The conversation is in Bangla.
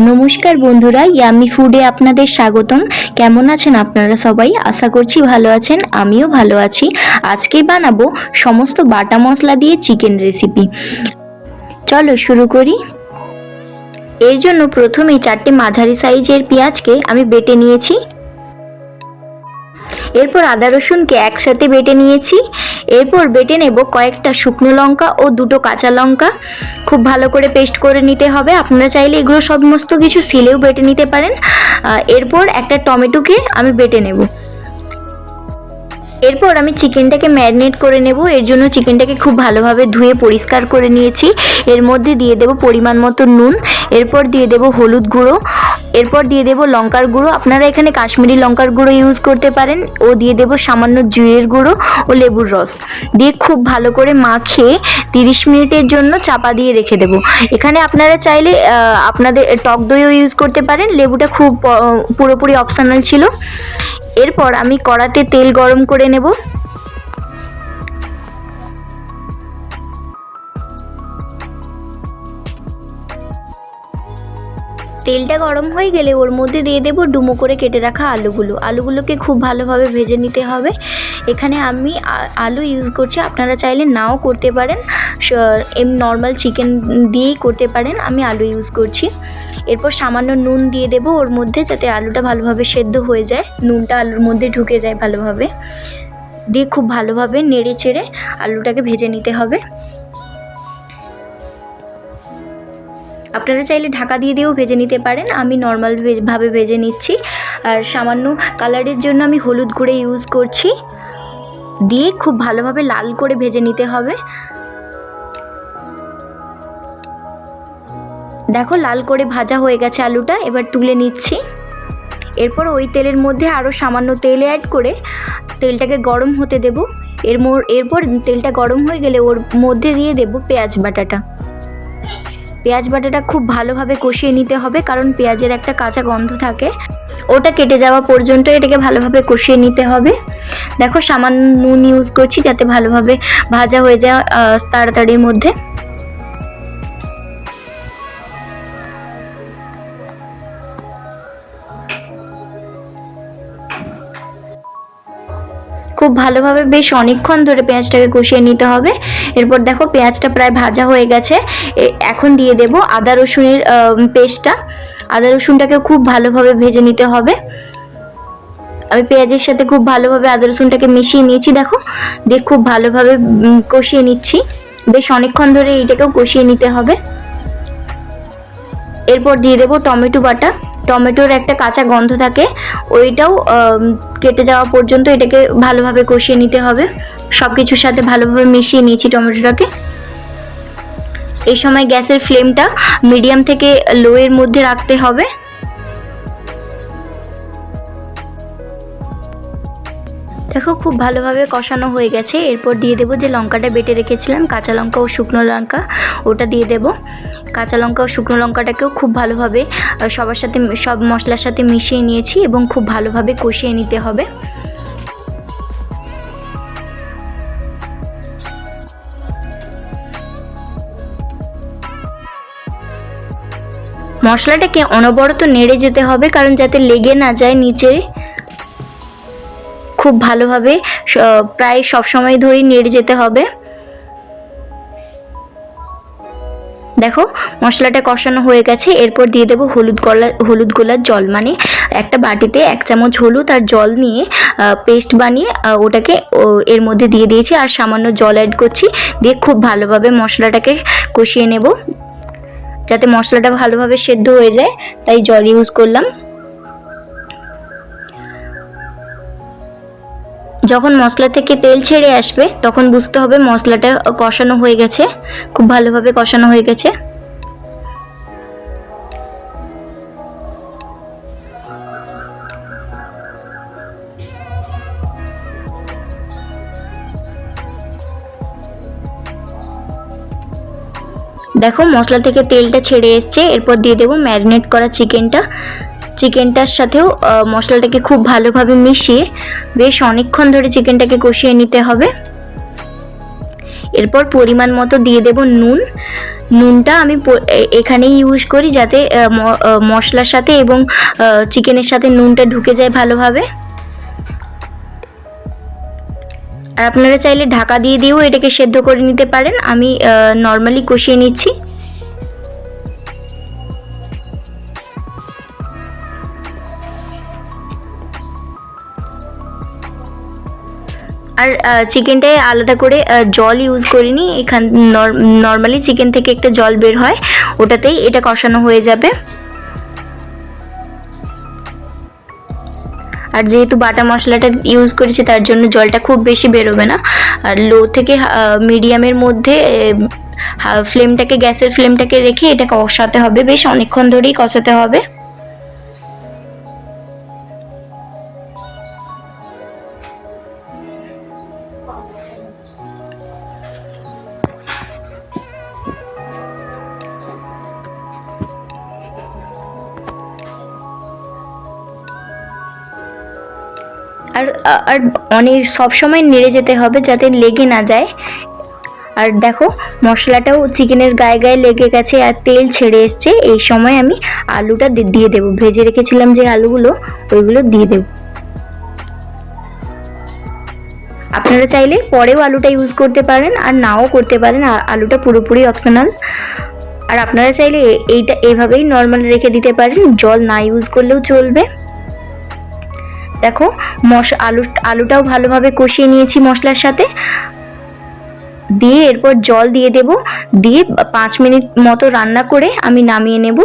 নমস্কার বন্ধুরা ইয়ামি ফুডে আপনাদের স্বাগতম। কেমন আছেন আপনারা সবাই? আশা করছি ভালো আছেন, আমিও ভালো আছি। আজকে বানাবো সমস্ত বাটা মশলা দিয়ে চিকেন রেসিপি। চলো শুরু করি। এর জন্য প্রথমে চারটে মাঝারি সাইজের পেঁয়াজকে আমি বেটে নিয়েছি। এরপর আদা রসুনকে একসাথে বেটে নিয়েছি। এরপর বেটে নেব কয়েকটা শুকনো লঙ্কা ও দুটো কাঁচা লঙ্কা। খুব ভালো করে পেস্ট করে নিতে হবে। আপনারা চাইলে এগুলো সমস্ত কিছু সিলেও বেটে নিতে পারেন। এরপর একটা টমেটোকে আমি বেটে নেব। এরপর আমি চিকেনটাকে ম্যারিনেট করে নেব। এর জন্য চিকেনটাকে খুব ভালোভাবে ধুয়ে পরিষ্কার করে নিয়েছি। এর মধ্যে দিয়ে দেব পরিমাণ মতো নুন। এরপর দিয়ে দেব হলুদ গুঁড়ো। এরপর দিয়ে দেব লঙ্কার গুঁড়ো। আপনারা এখানে কাশ্মীরি লঙ্কার গুঁড়ো ইউজ করতে পারেন। ও দিয়ে দেব সামান্য জিরের গুঁড়ো ও লেবুর রস। দিয়ে খুব ভালো করে মাখিয়ে তিরিশ মিনিটের জন্য চাপা দিয়ে রেখে দেব। এখানে আপনারা চাইলে আপনাদের টক দইও ইউজ করতে পারেন। লেবুটা খুব পুরোপুরি অপশনাল ছিল। এরপর আমি কড়াতে তেল গরম করে নেব। তেলটা গরম হয়ে গেলে ওর মধ্যে দিয়ে দেব ডুমো করে কেটে রাখা আলুগুলো। আলুগুলোকে খুব ভালোভাবে ভেজে নিতে হবে। এখানে আমি আলু ইউজ করছি। আপনারা চাইলে নাও করতে পারেন। এমনি নর্মাল চিকেন দিয়েই করতে পারেন। আমি আলু ইউজ করছি। এরপর সামান্য নুন দিয়ে দেবো ওর মধ্যে যাতে আলুটা ভালোভাবে সেদ্ধ হয়ে যায়। নুনটা আলুর মধ্যে ঢুকে যায় ভালোভাবে। দিয়ে খুব ভালোভাবে নেড়ে চেড়ে আলুটাকে ভেজে নিতে হবে। আপনারা চাইলে ঢাকা দিয়ে দিয়েও ভেজে নিতে পারেন। আমি নর্মাল ভাবে ভেজে নিচ্ছি। আর সামান্য কালারের জন্য আমি হলুদ গুঁড়ো ইউজ করছি। দিয়ে খুব ভালোভাবে লাল করে ভেজে নিতে হবে। দেখো লাল করে ভাজা হয়ে গেছে আলুটা, এবার তুলে নিচ্ছি। এরপর ওই তেলের মধ্যে আরও সামান্য তেল অ্যাড করে তেলটাকে গরম হতে দেব। এর এরপর তেলটা গরম হয়ে গেলে ওর মধ্যে দিয়ে দেব পেঁয়াজ বাটাটা। পেঁয়াজ বাটাটা খুব ভালোভাবে কষিয়ে নিতে হবে, কারণ পেঁয়াজের একটা কাঁচা গন্ধ থাকে। ওটা কেটে যাওয়া পর্যন্ত এটাকে ভালোভাবে কষিয়ে নিতে হবে। দেখো, সামান্য নুন ইউজ করছি যাতে ভালোভাবে ভাজা হয়ে যায় তাড়াতাড়ির মধ্যে। খুব ভালোভাবে বেশ অনেকক্ষণ ধরে পেঁয়াজটাকে কষিয়ে নিতে হবে। এরপর দেখো পেঁয়াজটা প্রায় ভাজা হয়ে গেছে। এখন দিয়ে দেব আদা রসুনের পেস্টটা। আদা রসুনটাকে খুব ভালোভাবে ভেজে নিতে হবে। আমি পেঁয়াজের সাথে খুব ভালোভাবে আদা রসুনটাকে মিশিয়ে নিয়েছি, দেখো। দিয়ে খুব ভালোভাবে কষিয়ে নিচ্ছি। বেশ অনেকক্ষণ ধরে এইটাকেও কষিয়ে নিতে হবে। এরপর দিয়ে দেবো টমেটো বাটা। টমেটোর একটা কাঁচা গন্ধ থাকে, ওইটাও কেটে যাওয়া পর্যন্ত এটাকে ভালোভাবে কষিয়ে নিতে হবে। সব কিছুর সাথে ভালোভাবে মিশিয়ে নিয়েছি টমেটোটাকে। এই সময় গ্যাসের ফ্লেমটা মিডিয়াম থেকে লো এর মধ্যে রাখতে হবে। দেখো, খুব ভালোভাবে কষানো হয়ে গেছে। এরপর দিয়ে দেবো যে লঙ্কাটা বেটে রেখেছিলাম, কাঁচা লঙ্কা ও শুকনো লঙ্কা, ওটা দিয়ে দেবো। কাঁচা লঙ্কা ও শুকনো লঙ্কাটাকেও খুব ভালোভাবে সবার সাথে সব মশলার সাথে মিশিয়ে নিয়েছি এবং খুব ভালোভাবে কষিয়ে নিতে হবে। মশলাটাকে অনবরত নেড়ে যেতে হবে কারণ যাতে লেগে না যায় নিচে খুব ভালোভাবে প্রায় সব সময় ধরেই নেড়ে যেতে হবে। দেখো, মশলাটা কষানো হয়ে গেছে, এরপর দিয়ে দেবো হলুদ গলা, হলুদ গোলার জল। মানে একটা বাটিতে এক চামচ হলুদ আর জল নিয়ে পেস্ট বানিয়ে ওটাকে এর মধ্যে দিয়ে দিয়েছি আর সামান্য জল অ্যাড করছি। দিয়ে খুব ভালোভাবে মশলাটাকে কষিয়ে নেব। যাতে মশলাটা ভালোভাবে সেদ্ধ হয়ে যায়, তাই জল ইউজ করলাম। যখন মশলা থেকে তেল ছেড়ে আসবে, তখন বুঝতে হবে মশলাটা কষানো হয়ে গেছে। খুব ভালোভাবে কষানো হয়ে গেছে। দেখো, মশলা থেকে তেলটা ছেড়ে এসছে। এরপর দিয়ে দেবো ম্যারিনেট করা চিকেনটা। চিকেনটার সাথেও মশলাটাকে খুব ভালোভাবে মিশিয়ে বেশ অনেকক্ষণ ধরে চিকেনটাকে কষিয়ে নিতে হবে। এরপর পরিমাণ মতো দিয়ে দেব নুন। নুনটা আমি এখানেই ইউজ করি যাতে মশলার সাথে এবং চিকেনের সাথে নুনটা ঢুকে যায় ভালোভাবে। আর আপনারা চাইলে ঢাকা দিয়ে দিয়েও এটাকে সেদ্ধ করে নিতে পারেন। আমি নর্মালি কষিয়ে নিচ্ছি। আর চিকেনটায় আলাদা করে জল ইউজ করিনি। এখান নর্মালি চিকেন থেকে একটা জল বের হয়, ওটাতেই এটা কষানো হয়ে যাবে। আর যেহেতু বাটা মশলাটা ইউজ করেছি, তার জন্য জলটা খুব বেশি বেরোবে না। আর লো থেকে মিডিয়ামের মধ্যে ফ্লেমটাকে, গ্যাসের ফ্লেমটাকে রেখে এটা কষাতে হবে। বেশ অনেকক্ষণ ধরেই কষাতে হবে। আর আর অনেক সবসময় নেড়ে যেতে হবে যাতে লেগে না যায়। আর দেখো, মশলাটাও চিকেনের গায়ে গায়ে লেগে গেছে আর তেল ছেড়ে এসছে। এই সময় আমি আলুটা দিয়ে দেবো। ভেজে রেখেছিলাম যে আলুগুলো, ওইগুলো দিয়ে দেবো। আপনারা চাইলে পরেও আলুটা ইউজ করতে পারেন আর নাও করতে পারেন। আলুটা পুরোপুরি অপশনাল আর আপনারা চাইলে এইটা এভাবেই নর্মাল রেখে দিতে পারেন। জল না ইউজ করলেও চলবে। দেখো, মশ, আলু, আলুটাও ভালোভাবে কষিয়ে নিয়েছি মশলার সাথে। দিয়ে এরপর জল দিয়ে দেব। দিয়ে পাঁচ মিনিট মতো রান্না করে আমি নামিয়ে নেব।